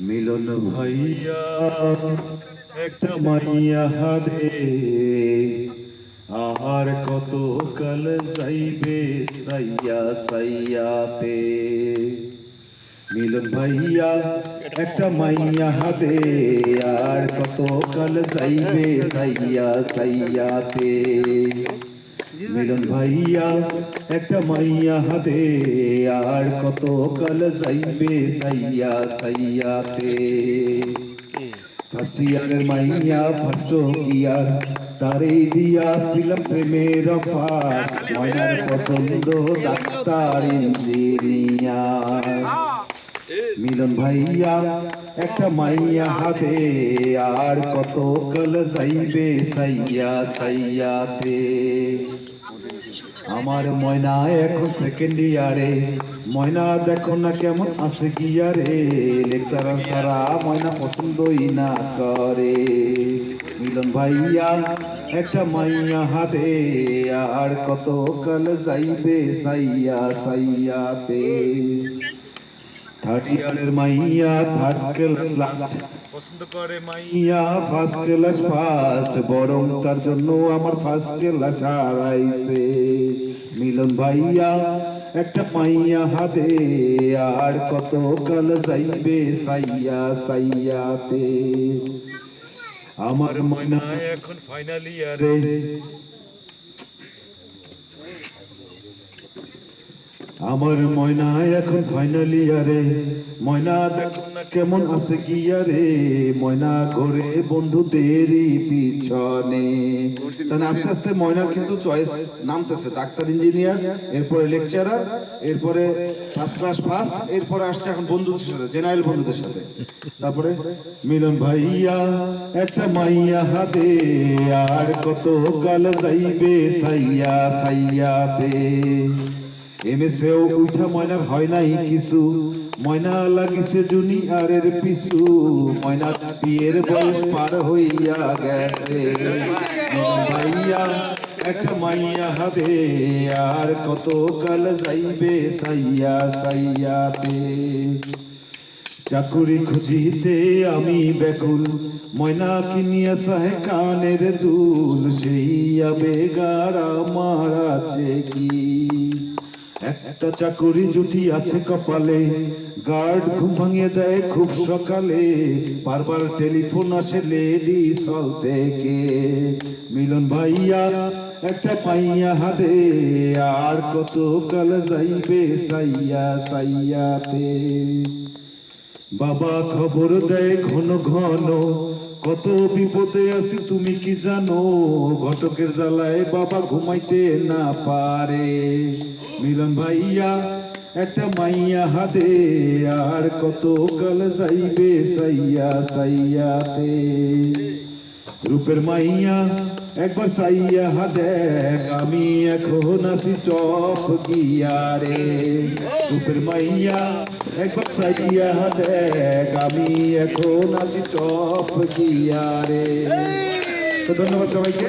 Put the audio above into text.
মিলন ভাইয়া, একটা মাইয়া হাদে আর কত কাল যাইবে সাইয়া সাইয়াতে। মিলন ভাইয়া, একটা মাইয়া হাতে। আর কত কাল যাইবে সাইয়া সাইয়াতে। মিলন ভাইয়া, একটা মাইয়া হাতে, আর কত কাল যাইবে সাইয়া সাইয়াতে ফার্স্ট ইয়ারের মাইয়া ফার্স্ট ইয়ার তারে দিয়া ছিলাম প্রেমের অফার। ময়নার পছন্দ ডাক্তার, ইঞ্জিনিয়ার। মিলন ভাইয়া, একটা মাইয়া হাতে, আর কত কাল যাইবে সাইয়া সাইয়াতে আমার ময়না এখন সেকেন্ড ইয়ারে ময়না দেখো না কেমন আছে গিয়ারে লেকচারার সারা ময়না পছন্দই না করে। মিলন ভাইয়া, একটা মাইয়া হাতে। আর কত কাল যাইবে সাইয়া সাইয়াতে। থার্ড ইয়ারের মাইয়া থার্ড ক্লাস লাস্ট পছন্দ করে মাইয়া ফার্স্ট ক্লাস ফার্স্ট বরং তার জন্য আমার ফার্স্ট ক্লাস হারাইছে মিলন ভাইয়া একটা মাইয়া হাতে। আর কত কাল যাইবে সাইয়া সাইয়াতে? আমার ময়না এখন ফাইনাল ইয়ারে আমার ময়না এখন ফাইনালি আরে। ময়না, দেখো না কেমন আছে কি আরে। ময়না ঘরে বন্ধুদেরই পিছনে। তাহলে আস্তে আস্তে ময়নার কিন্তু চয়েস নামতেছে ডাক্তার ইঞ্জিনিয়ার এরপরে লেকচারার এরপরে ফার্স্ট ক্লাস ফার্স্ট এরপরে আসছে এখন বন্ধুদের সাথে জেনারেল বন্ধুদের সাথে। তারপরে মিলন ভাইয়া, একটা মাইয়া হাতে, আর কত কাল যাইবে সাইয়া, সাইয়াতে। এমএসেও উঠা ময়নার হয় নাই কিছু। ময়না লাগিছে জুনিয়ারের পিছু। ময়না বিয়ের বয়স পার হইয়া গেছে। ভাইয়া একটা মাইয়া আর কত কাল যাইবে সাইয়া সাইয়াতে? চাকুরি খুঁজিতে আমি ব্যাকুল। ময়না কিনিয়া সাহে কানের দুল। সেই আবেগার আমার আছে কি? একটা চাকরি জুটি আছে কপালে। গার্ড ঘুম ভাঙিয়ে দেয় খুব সকালে। বারবার টেলিফোন আসে লেডি সল থেকে। মিলন ভাইয়া, একটা পাইয়া হাতে। আর কত কাল যাইবে সাইয়া, সাইয়াতে? বাবা, খবর দেয় ঘন ঘন। কত বিপদে আছি তুমি কি জানো? ঘটকের জ্বালায় বাবা ঘুমাইতে না পারে। মিলন ভাইয়া, একটা মাইয়া হাতে, আর কত কাল যাইবে সাইয়া সাইয়াতে। রূপের মাইয়া, একবার সাইয়া হা দেখ আমি এখন আসি চপ গিয়া রে রূপের মাইয়া, একবার সাইয়া দেখ আমি এখন আসি চপ গিয়া রে ধন্যবাদ সবাইকে।